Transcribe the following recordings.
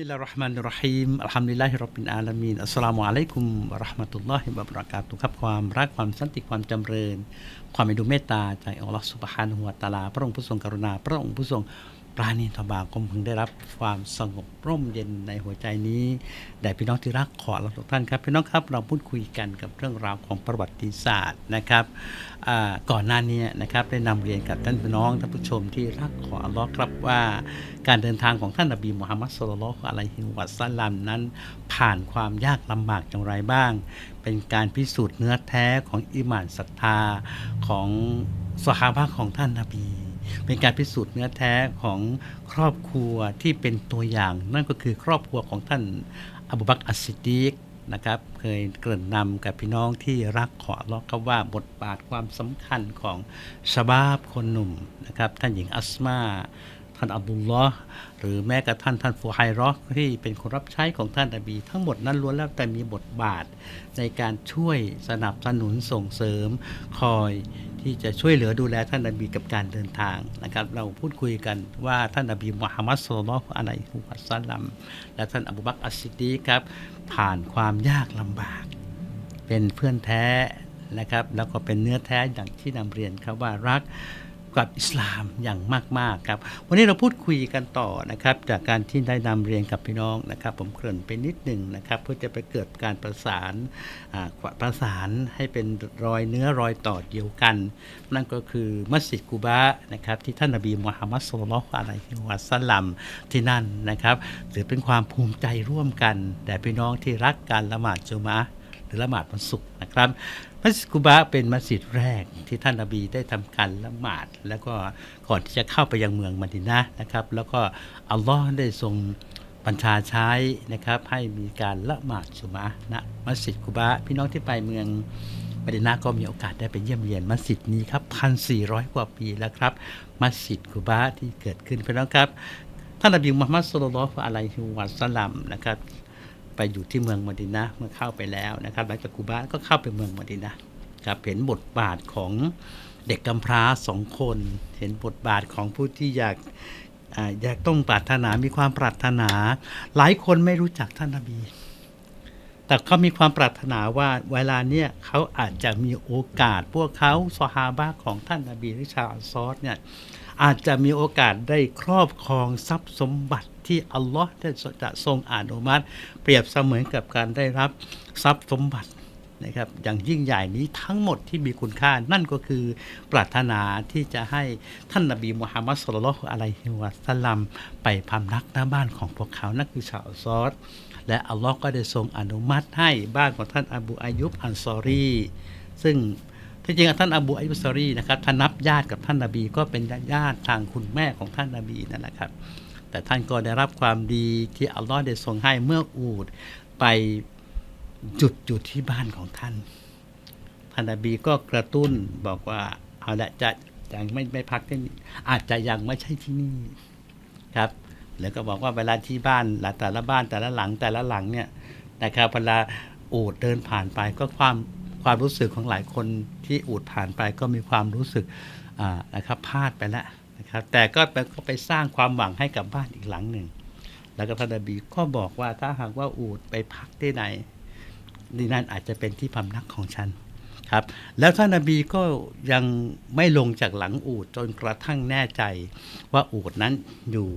มิลลาฮิรเราะห์มานิรเรหีมอัลฮัมดุลิลลาฮิรับบินอาลามีนอัสสลามุอะลัยกุมวะเราะห์มะตุลลอฮิวะบะรากาตุฮ์ครับความรักความสันติความจำเริญ ความเมตตาเมตตาจากอัลลอฮฺสุบฮานะฮูวะตะอาลา พระองค์ผู้ทรงกรุณา พระองค์ผู้ทรง ปราณีตบาคมพึงได้รับความสงบร่มเย็นในหัวใจนี้แด่พี่น้องที่รักขอเราทุกท่านครับพี่น้องครับเราพูดคุยกันกับเรื่องราวของประวัติศาสตร์นะครับก่อนหน้านี้นะครับได้นำเรียนกับท่านพี่น้องท่านผู้ชมที่รักขออัลอครับว่าการเดินทางของท่านนบีมุฮัมมัดสุลลัลอฮุอะลัยฮิวะสัลลัมนั้น ผ่านความยากลำบากอย่างไรบ้าง เป็นการพิสูจน์เนื้อแท้ของอิมานศรัทธาของสหายของท่านนบี เป็นการพิสูจน์เนื้อแท้ของครอบครัวที่เป็นตัวอย่าง นั่นก็คือครอบครัวของท่านอบูบักอัสซิดีกนะครับเคยเกริ่นนำกับพี่น้องที่รักขออัลเลาะห์ครับว่าบทบาทความสำคัญของชบาบคนหนุ่มนะครับท่านหญิงอัสมา ท่านอับดุลลอฮ์หรือแม้กระทั่งท่านฟูไฮรอที่เป็นคนรับใช้ของท่านนบี ทั้งหมดนั้นล้วนแล้วแต่มีบทบาท ในการช่วยสนับสนุนส่งเสริม คอยที่จะช่วยเหลือดูแลท่านนบีกับการเดินทางนะครับ เราพูดคุยกันว่าท่านนบีมุฮัมมัดสุลลัลอะลัยฮิวะสัลลัมและท่านอบูบักอัสซิดีครับ ผ่านความยากลำบาก เป็นเพื่อนแท้นะครับ แล้วก็เป็นเนื้อแท้อย่างที่นำเรียนครับว่ารัก กับอิสลามอย่างมากๆครับ วันนี้เราพูดคุยกันต่อนะครับ จากการที่ได้นำเรียนกับพี่น้องนะครับ ผมเกริ่นไปนิดหนึ่งนะครับ เพื่อจะไปเกิดการประสานอ่าประสานให้เป็นรอยเนื้อรอยต่อเดียวกัน นั่นก็คือมัสยิดกูบะนะครับ ที่ท่านนบีมุฮัมมัดสุลลัลลอะลัยฮิวะสัลลัมที่นั่นนะครับถือเป็นความภูมิใจร่วมกันแด่พี่น้องที่รักการละหมาดจุมะหรือละหมาดวันศุกร์นะครับ มัสยิดกุบะเป็นมัสยิดแรกที่ท่านนบีได้ทำการละหมาด แล้วก็ก่อนที่จะเข้าไปยังเมืองมะดินะนะครับ แล้วก็อัลลอฮ์ได้ทรงบัญชาใช้นะครับให้มีการละหมาดจุมอะห์ณมัสยิดกุบะพี่น้องที่ไปเมืองมะดินะก็มีโอกาสได้ไปเยี่ยมเยียนมัสยิดนี้ครับพันสี่ร้อยกว่าปีแล้วครับ มัสยิดกุบะที่เกิดขึ้นพี่น้องครับท่านนบีมุฮัมมัดสุลลัลลอฮุอะลัยฮิวะสัลลัมนะครับ ไปอยู่ที่เมืองมดินะเมื่อเข้าไปแล้วนะครับหลังจากกูบาก็เข้าไปเมืองมดินะครับเห็นบทบาทของเด็กกำพร้าสองคน เห็นบทบาทของผู้ที่อยากออยากต้องปรารถนามีความปรารถนา หลายคนไม่รู้จักท่านนบี แต่เขามีความปรารถนาว่าเวลาเนี้ยเขาอาจจะมีโอกาสพวกเขาซอฮาบะของท่านนบีหรือชาวอันซอรเนี่ย อาจจะมีโอกาสได้ครอบครองทรัพย์สมบัติที่อัลลอฮ์ได้จะทรงอนุมัติ เปรียบเสมือนกับการได้รับทรัพย์สมบัตินะครับอย่างยิ่งใหญ่นี้ทั้งหมดที่มีคุณค่านั่นก็คือปรารถนาที่จะให้ท่านนบีมุฮัมมัดสุลลัลลอฮุอะลัยฮิวะสัลลัมไปพำนักหน้าบ้านของพวกเขานั่นคือชาวซอรและอัลลอฮ์ก็ได้ทรงอนุมัติให้บ้านของท่านอบูอายุบอันซอรี ซึ่ง ที่จริงท่านอบูอายุบอันซอรีนะครับถ้านับญาติกับท่านนบีก็เป็นญาติทางคุณแม่ของท่านนบีนั่นแหละครับ แต่ท่านก็ได้รับความดีที่อัลลอฮ์ได้ทรงให้เมื่ออูดไปหยุดอยู่ที่บ้านของท่าน ท่านนบีก็กระตุ้นบอกว่าเอาละจะยังไม่ไม่พักที่นี่อาจจะยังไม่ใช่ที่นี่ครับ แล้วก็บอกว่าเวลาที่บ้านแต่ละบ้านแต่ละหลังแต่ละหลังเนี่ยนะครับเวลาอูดเดินผ่านไปก็ความ ความรู้สึกของหลายคนที่อูดผ่านไปก็มีความรู้สึกนะครับพลาดไปแล้วนะครับแต่ก็ไปก็ไปสร้างความหวังให้กับบ้านอีกหลังหนึ่ง แล้วก็ท่านบีก็บอกว่าถ้าหากว่าอูดไปพักที่ไหนนี่นั่นอาจจะเป็นที่พำนักของฉันครับแล้วท่านนบีก็ยังไม่ลงจากหลังอูดจนกระทั่งแน่ใจว่าอูดนั้นอยู่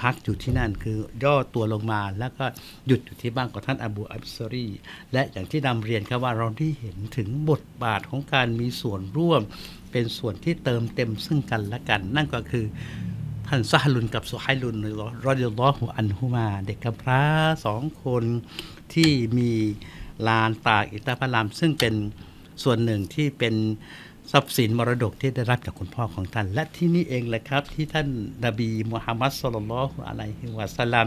พักอยู่ที่นั่นคือย่อตัวลงมาแล้วก็หยุดอยู่ที่บ้านของท่านอบูอับซอรีและอย่างที่นำเรียนครับว่าเราได้เห็นถึงบทบาทของการมีส่วนร่วม เป็นส่วนที่เติมเต็มซึ่งกันและกัน นั่นก็คือท่านซาฮลุนกับสุไฮลุนรอดิลลอฮุอันฮุมา เด็กกำพร้าสองคนที่มีลานตากอิตาพาราม ซึ่งเป็นส่วนหนึ่งที่เป็น ทรัพย์สินมรดกที่ได้รับจากคุณพ่อของท่าน และที่นี่เองแหละครับ ที่ท่านนบีมุฮัมมัดสุลลัลอะลัยฮิวะสัลลัม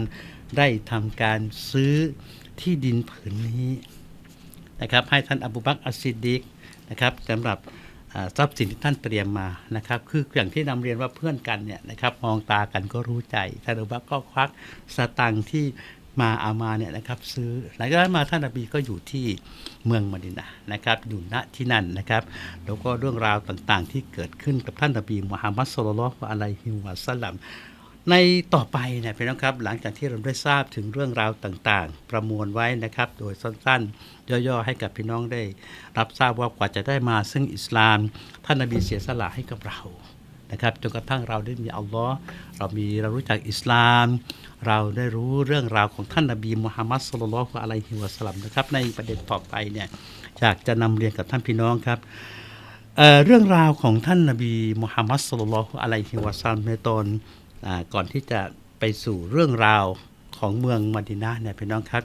ได้ทำการซื้อที่ดินผืนนี้นะครับ ให้ท่านอบูบักอัสซิดิกนะครับสำหรับทรัพย์สินที่ท่านเตรียมมานะครับ คืออย่างที่นำเรียนว่าเพื่อนกันเนี่ยนะครับมองตากันก็รู้ใจท่านอบูบักก็ควักสตังที่ มาเอามาเนี่ยนะครับซื้อหลังจากนั้นมาท่านนบีก็อยู่ที่เมืองมดินะห์นะครับอยู่ณที่นั่นนะครับแล้วก็เรื่องราวต่างๆ ที่เกิดขึ้นกับท่านนบีมุฮัมมัดสุลลัลอฮุอะลัยฮิวะสัลลัมในต่อไปเนี่ยพี่น้องครับหลังจากที่เราได้ทราบถึงเรื่องราวต่างๆ ประมวลไว้นะครับ โดยสั้นๆ ย่อๆให้กับพี่น้องได้ รับทราบว่ากว่าจะได้มาซึ่งอิสลาม ท่านนบีเสียสละให้กับเรา นะครับจนกระทั่งเราได้มีอัลลอฮ์เรามีเรารู้จักอิสลาม เราได้รู้เรื่องราวของท่านนบีมุฮัมมัดสุลลัลลอฮุอะลัยฮิวะสลัมนะครับในประเด็นต่อไปเนี่ยอยากจะนำเรียนกับท่านพี่น้องครับเเรื่องราวของท่านนบีมุฮัมมัดสุลลัลลอฮุอะลัยฮิวะซัลลัมในตอนอก่อนที่จะไปสู่เรื่องราวของเมืองมดินะห์เนี่ยพี่น้องครับ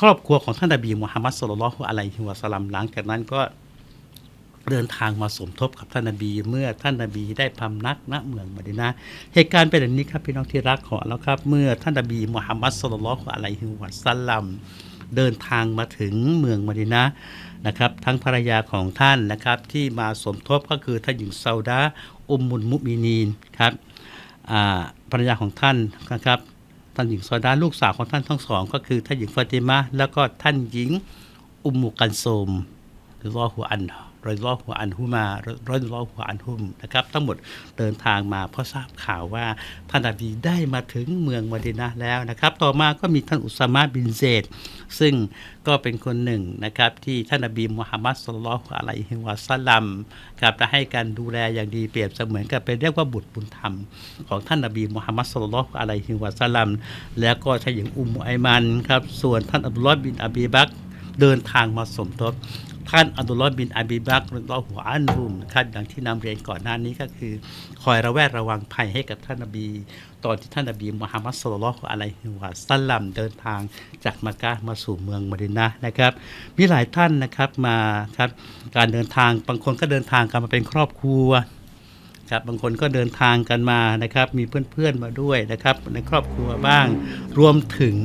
ครอบครัวของท่านนบีมุฮัมมัดสุลลัลลอฮุอะลัยฮิวะซัลลัมหลังจากนั้นก็ เดินทางมาสมทบกับท่านนบี เมื่อท่านนบีได้พำนักณเมืองมะดินะ เหตุการณ์เป็นอย่างนี้ครับพี่น้องที่รักของเราครับ เมื่อท่านนบีมุฮัมมัดสุลลัลลอฮุอะลัยฮิวะซัลลัมเดินทางมาถึงเมืองมะดินะนะครับ ทั้งภรรยาของท่านนะครับ ที่มาสมทบก็คือท่านหญิงซาดาอุมมุลมุมินีนครับภรรยาของท่านนะครับท่านหญิงซาดาลูกสาวของท่านทั้งสอง ก็คือท่านหญิงฟาติมาแล้วก็ท่านหญิงอุมมุกันโซมหรือรอหัวอัน รอยรอหัวอันหุมารอยรอหัวอันหุมนะครับทั้งหมดเดินทางมาเพราะทราบข่าวว่าท่านนบีได้มาถึงเมืองมดินะห์แล้วนะครับ ต่อมาก็มีท่านอุสามะบินเซดซึ่งก็เป็นคนหนึ่งนะครับที่ท่านนบีมุฮัมมัดสุลลัลอฮุอะลัยฮิวะซัลลัมครับได้ให้การดูแลอย่างดีเปรียบเสมือนกับเป็นเรียกว่าบุตรบุญธรรม ของท่านนบีมุฮัมมัดสุลลัลอฮุอะลัยฮิวะซัลลัมแล้วก็ท่านหญิงอุมมุไอมันครับส่วนท่านอับดุลลอฮ์บินอบีบักเดินทางมาสมทบ ท่านอับดุลลอฮ์บินอบีบักรรอฎิยัลลอฮุอันฮุมครับดังที่นำเรียนก่อนหน้านี้ก็คือ คอยระแวดระวังภัยให้กับท่านนบี ตอนที่ท่านนบีมุฮัมมัดสุลลัลลอฮุอะลัยฮิวะซัลลัมเดินทางจากมักกะห์มาสู่เมืองมดินะนะครับ มีหลายท่านนะครับมาครับการเดินทางบางคนก็เดินทางกันมาเป็นครอบครัวครับบางคนก็เดินทางกันมานะครับ มีเพื่อนๆมาด้วยนะครับ ในครอบครัวบ้างรวมถึง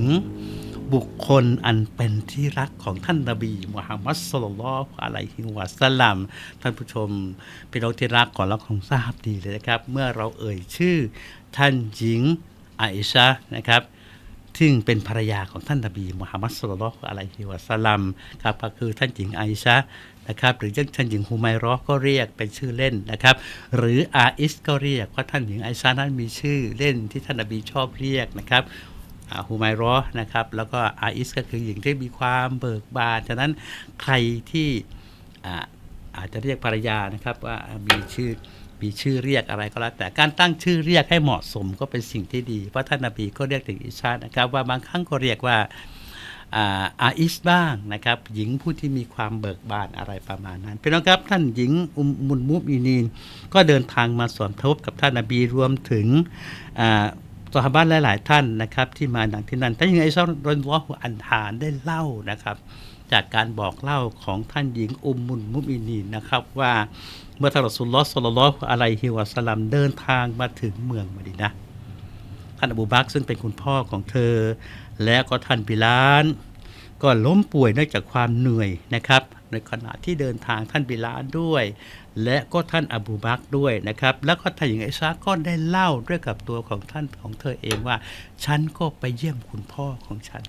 บุคคลอันเป็นที่รักของท่านนบีมุฮัมมัดสุลลัลลอฮุอะลัยฮิวะซัลลัมท่านผู้ชมพี่น้องที่รักก่อนเราคงทราบดีเลยนะครับ เมื่อเราเอ่ยชื่อท่านหญิงอาอิชะนะครับซึ่งเป็นภรรยาของท่านนบีมุฮัมมัดสุลลัลลอฮุอะลัยฮิวะซัลลัมครับก็คือท่านหญิงไอชะนะครับหรือท่านหญิงฮูไมรอก็เรียกเป็นชื่อเล่นนะครับ หรืออาอิสก็เรียกว่าท่านหญิงไอชะนั้นมีชื่อเล่นที่ท่านนบีชอบเรียกนะครับ อาฮูไมรอนะครับ แล้วก็อาอิสก็คือหญิงที่มีความเบิกบาน ฉะนั้นใครที่อาอาจจะเรียกภรรยานะครับว่ามีชื่อมีชื่อเรียกอะไรก็แล้วแต่การตั้งชื่อเรียกให้เหมาะสมก็เป็นสิ่งที่ดีเพราะท่านนบีก็เรียกถึงอิชานะครับว่าบางครั้งก็เรียกว่าอาอาอิสบ้างนะครับหญิงผู้ที่มีความเบิกบานอะไรประมาณนั้นเป็นน้องครับท่านหญิงอุมมุลมุมินีนก็เดินทางมาสมทบกับท่านนบีรวมถึง อ่าสหบ้านหลาย ๆ ท่านนะครับที่มาดังที่นั้นท่านหญิงไอซอนรอนวอฮุอันฮานได้เล่านะครับ จากการบอกเล่าของท่านหญิงอุมมุลมุมินีนะครับว่าเมื่อท่านรสุลลอฮ์ศ็อลลอฮอะลัยฮิวะสัลลัมเดินทางมาถึงเมืองมะดีนะท่านอบูบักซึ่งเป็นคุณพ่อของเธอ และก็ท่านบิลาลก็ล้มป่วยเนื่องจากความเหนื่อยนะครับ ในขณะที่เดินทางท่านบิลาลด้วย และก็ท่านอบูบักด้วยนะครับ แล้วก็ท่านหญิงไอซาก็ได้เล่าด้วยกับตัวของท่านของเธอเองว่า ฉันก็ไปเยี่ยมคุณพ่อของฉัน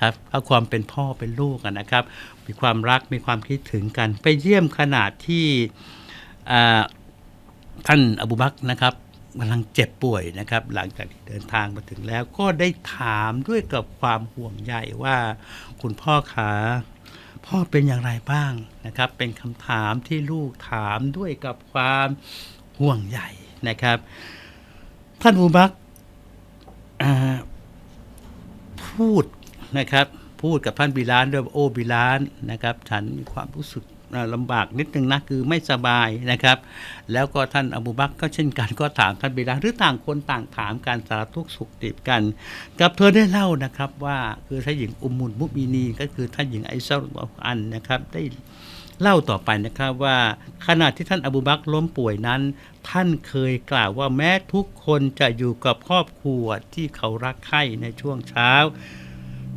ครับเอาความเป็นพ่อเป็นลูกนะครับ มีความรักมีความคิดถึงกัน ไปเยี่ยมขนาดที่ท่านอบูบักนะครับกำลังเจ็บป่วยนะครับ หลังจากที่เดินทางมาถึงแล้วก็ได้ถามด้วยกับความห่วงใยว่า คุณพ่อขา พ่อเป็นอย่างไรบ้างนะครับ เป็นคำถามที่ลูกถามด้วยกับความห่วงใยนะครับ ท่านอบูบักพูดนะครับ พูดกับท่านบิลานด้วยโอ้บิลานนะครับ ฉันมีความรู้สึก ลำบากนิดนึงนะคือไม่สบายนะครับ แล้วก็ท่านอบูบักก็เช่นกันก็ถามท่านบิลาหรือต่างคนต่างถามการสารทุกสุขดิบกัน กับเธอได้เล่านะครับว่าคือท่านหญิงอุมมุลมุมีนีก็คือท่านหญิงไอซารุลอันนะครับได้เล่าต่อไปนะครับว่าขณะที่ท่านอบูบักล้มป่วยนั้น ท่านเคยกล่าวว่าแม้ทุกคนจะอยู่กับครอบครัวที่เขารักใคร่ในช่วงเช้า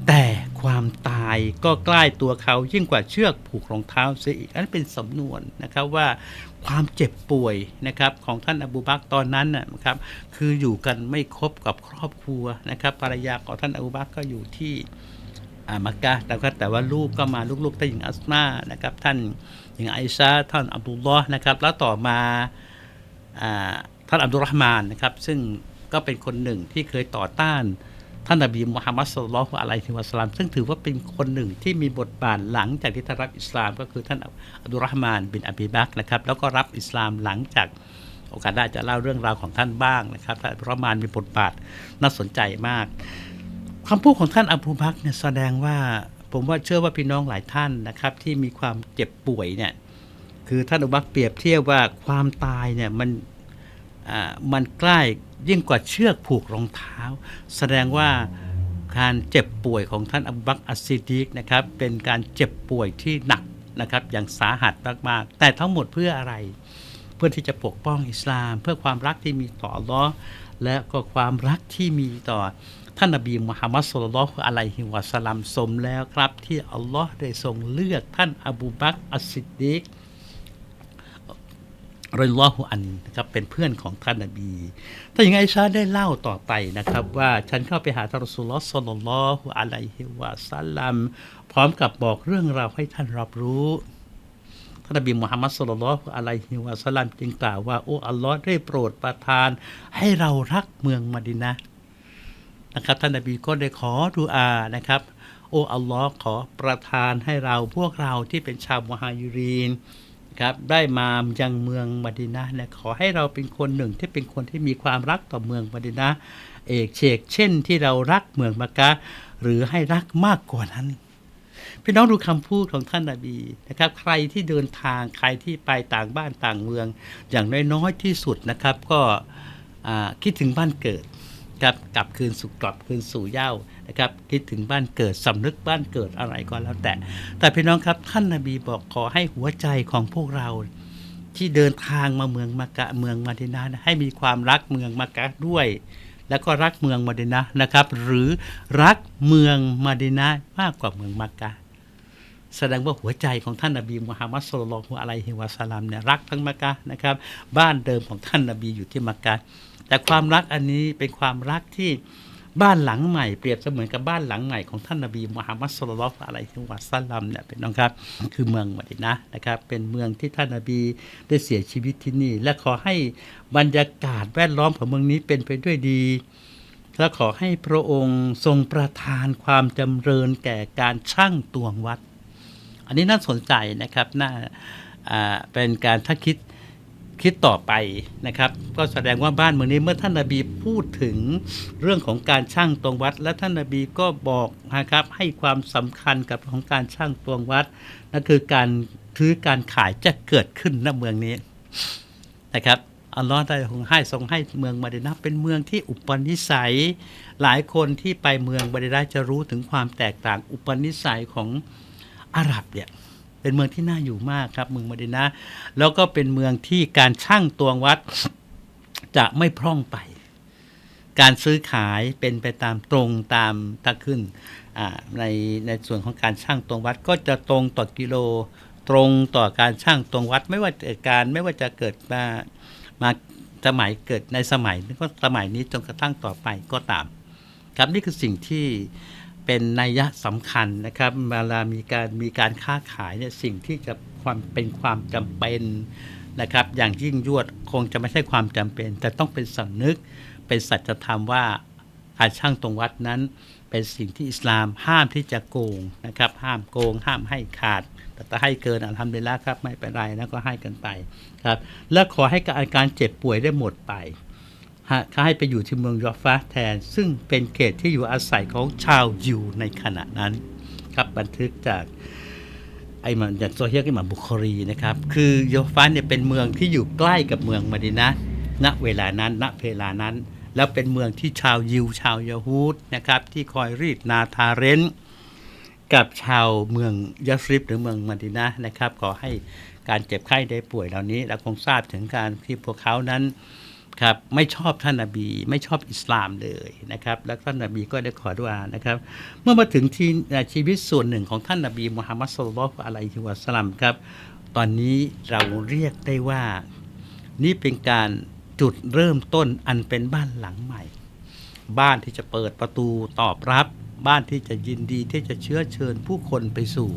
แต่ความตายก็ใกล้ตัวเขายิ่งกว่าเชือกผูกรองเท้าเสียอีกอันนเป็นสำนวนนะครับว่าความเจ็บป่วยนะครับของท่านอบูบักตอนนั้นนะครับคืออยู่กันไม่ครบกับครอบครัวนะครับภรรยาของท่านอบูบักก็อยู่ที่อามักกะแต่ก็แต่ว่าลูกก็มาลูกๆท่านหญิงอัสมานะครับท่านหญิงไอชาท่านอับดุลลอฮ์นะครับแล้วต่อมาอท่านอับดุลรอฮ์มานนะครับซึ่งก็เป็นคนหนึ่งที่เคยต่อต้าน ท่านนบีมุฮัมมัดสุลลัลออะลัยฮิวะสลลัมซึ่งถือว่าเป็นคนหนึ่งที่มีบทบาทหลังจากที่ท่านรับอิสลาม ก็คือท่านอับดุลรอฮ์มานบินอบีบักนะครับ แล้วก็รับอิสลามหลังจากโอกาสหน้จะเล่าเรื่องราวของท่านบ้างนะครับท่านอับดุลรอฮ์มานมีบทบาทน่าสนใจมากคำพูดของท่านอับูบักเนี่ยแสดงว่าผมว่าเชื่อว่าพี่น้องหลายท่านนะครับ ที่มีความเจ็บป่วยเนี่ยคือท่านอับูบักเปรียบเทียบว่าความตายเนี่ยมัน มันใกล้ยิ่งกว่าเชือกผูกรองเท้า แสดงว่าการเจ็บป่วยของท่านอับบักอัสซิดีกนะครับเป็นการเจ็บป่วยที่หนักนะครับอย่างสาหัสมากๆ แต่ทั้งหมดเพื่ออะไร เพื่อที่จะปกป้องอิสลาม เพื่อความรักที่มีต่ออัลลอฮ์และก็ความรักที่มีต่อท่านนบีมุฮัมมัดสุลลัลลอฮุอะลัยฮิวะสลัมสมแล้วครับ ที่อัลลอฮ์ได้ทรงเลือกท่านอบูบักอัสซิดดีก รอยลอฮุอันนะครับเป็นเพื่อนของท่านนบี ถ้าอย่างไงชาได้เล่าต่อไปนะครับ ว่าฉันเข้าไปหาท่านรอสูลลอฮ์ศ็อลลลอฮุอะลัยฮิวะซัลลัมพร้อมกับบอกเรื่องราวให้ท่านรับรู้ท่านนบีมุฮัมมัดศ็อลลัลอฮุอะลัยฮิวะซัลลัมจึงกล่าวว่าโอ้อัลลอฮ์ได้โปรดประทาน ให้เรารักเมืองมดินะนะครับท่านนบีก็ได้ขอดุอานะครับ โอ้อัลลอฮ์ขอประทานให้เราพวกเราที่เป็นชาวมุฮายริน ครับได้มายังเมืองมดินะห์นะขอให้เราเป็นคนหนึ่งที่เป็นคนที่มีความรักต่อเมืองมดินะเอกเชกเช่นที่เรารักเมืองมักกะหรือให้รักมากกว่านั้นพี่น้องดูคำพูดของท่านนาบีนะครับ ใครที่เดินทางใครที่ไปต่างบ้านต่างเมือง อย่างน้อยๆที่สุดนะครับ ก็คิดถึงบ้านเกิด ครับกลับคืนสู่กลับคืนสู่เย้านะครับคิดถึงบ้านเกิดสำนึกบ้านเกิดอะไรก็แล้วแต่ แต่พี่น้องครับท่านนาบีบอกขอให้หัวใจของพวกเราที่เดินทางมาเมืองมักะเมืองมาดินานะให้มีความรักเมืองมักะด้วย แล้วก็รักเมืองมาดินะนะครับ หรือรักเมืองมาดินะห์มากกว่าเมืองมักะแสดงว่าหัวใจของท่านนบีมุฮัมมัดสุลลัลลอฮุอะลัยฮิวะสลลัมเนี่ยรักทั้งมักกะนะครับ บ้านเดิมของท่านนบีอยู่ที่มักกะ แต่ความรักอันนี้เป็นความรักที่บ้านหลังใหม่เปรียบเสมือนกับบ้านหลังใหม่ของท่านนบีมุฮัมมัดสุลลัลอฮุอะลัยฮิวะสัลลัมเนี่ยเป็นน้องครับ คือเมืองมดินะนะครับ เป็นเมืองที่ท่านนบีได้เสียชีวิตที่นี่ และขอให้บรรยากาศแวดล้อมของเมืองนี้เป็นไปด้วยดี และขอให้พระองค์ทรงประทานความจำเริญแก่การช่างตวงวัด อันนี้น่าสนใจนะครับน่าอ่าเป็นการถ้าคิด คิดต่อไปนะครับ ก็แสดงว่าบ้านเมืองนี้เมื่อท่านนาบีพูดถึงเรื่องของการช่างตวงวัด และท่านนาบีก็บอกนะครับให้ความสำคัญกับของการช่างตวงวัดนั่นคือการซื้อการขายจะเกิดขึ้นณเมืองนี้นะครับอัลลอฮ์ได้ทรงให้ทรงให้เมืองมาดินะห์เป็นเมืองที่อุปนิสัย หลายคนที่ไปเมืองมาดินะห์จะรู้ถึงความแตกต่างอุปนิสัยของอาหรับเนี่ย เป็นเมืองที่น่าอยู่มากครับเมืองมาดินะ แล้วก็เป็นเมืองที่การช่างตวงวัดจะไม่พร่องไป การซื้อขายเป็นไปตามตรงตามถ้าขึ้นในในส่วนของการช่างตวงวัดก็จะตรงต่อกิโลตรงต่อการช่างตวงวัดไม่ว่าการไม่ว่าจะเกิดมามาสมัยเกิดในสมัยก็สมัยนี้จนกระทั่งต่อไปก็ตาม ครับนี่คือสิ่งที่ เป็นนัยยะสำคัญนะครับเวลามีการมีการค้าขายเนี่ยสิ่งที่จะความเป็นความจำเป็นนะครับ อย่างยิ่งยวดคงจะไม่ใช่ความจำเป็น แต่ต้องเป็นสำนึกเป็นสัจธรรมว่ากาช่างตรงวัดนั้น เป็นสิ่งที่อิสลามห้ามที่จะโกงนะครับ ห้ามโกง ห้ามให้ขาด แต่ถ้าให้เกินอัลฮัมดุลิลละครับไม่เป็นไรนะก็ให้กันไปครับ และขอให้การเจ็บป่วยได้หมดไป เขาให้ไปอยู่ที่เมืองยอฟาแทน ซึ่งเป็นเขตที่อยู่อาศัยของชาวยิวในขณะนั้นครับบันทึกจากไอ้มันจากโซเฮียกิมาบุคอรีนะครับ คือยอฟาเนี่ยเป็นเมืองที่อยู่ใกล้กับเมืองมะดินะณเวลานั้นณเวลานั้น แล้วเป็นเมืองที่ชาวยิวชาวยาฮูดนะครับ ที่คอยรีดนาทาเรนกับชาวเมืองยัสริบหรือเมืองมะดินะนะครับขอให้การเจ็บไข้ได้ป่วยเหล่านี้เราคงทราบถึงการที่พวกเขานั้น ครับไม่ชอบท่านนาบี ไม่ชอบอิสลามเลยนะครับแล้วท่านนาบีก็ได้ขอดุอานะครับ เมื่อมาถึงที่ชีวิตส่วนหนึ่งของท่านนาบีมุฮัมมัดสุลลัลอฮุอะลัยฮิวะสลัมครับ ตอนนี้เราเรียกได้ว่า นี่เป็นการจุดเริ่มต้นอันเป็นบ้านหลังใหม่ บ้านที่จะเปิดประตูตอบรับ บ้านที่จะยินดีที่จะเชื้อเชิญผู้คนไปสู่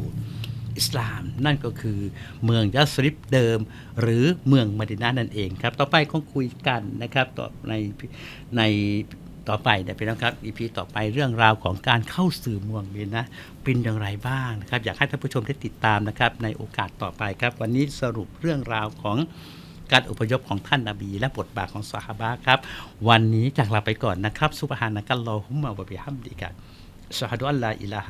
อิสลาม นั่นก็คือเมืองยัสริบเดิม หรือเมืองมดินานั่นเองครับ ต่อไปคงคุยกันนะครับต่อในในต่อไปเนี่ยพี่น้องครับอีพีต่อไปเรื่องราวของการเข้าสู่เมืองมดินะเป็นอย่างไรบ้างนะครับอยากให้ท่านผู้ชมได้ติดตามนะครับในโอกาสต่อไปครับ วันนี้สรุปเรื่องราวของการอพยพของท่านนาบี และบทบาทของสหาบะครับ วันนี้จากลาไปก่อนนะครับซุบฮานะกัลลอฮุมมะวะบิฮัมดิกะ ชะฮะดุอัลลาอิลาฮ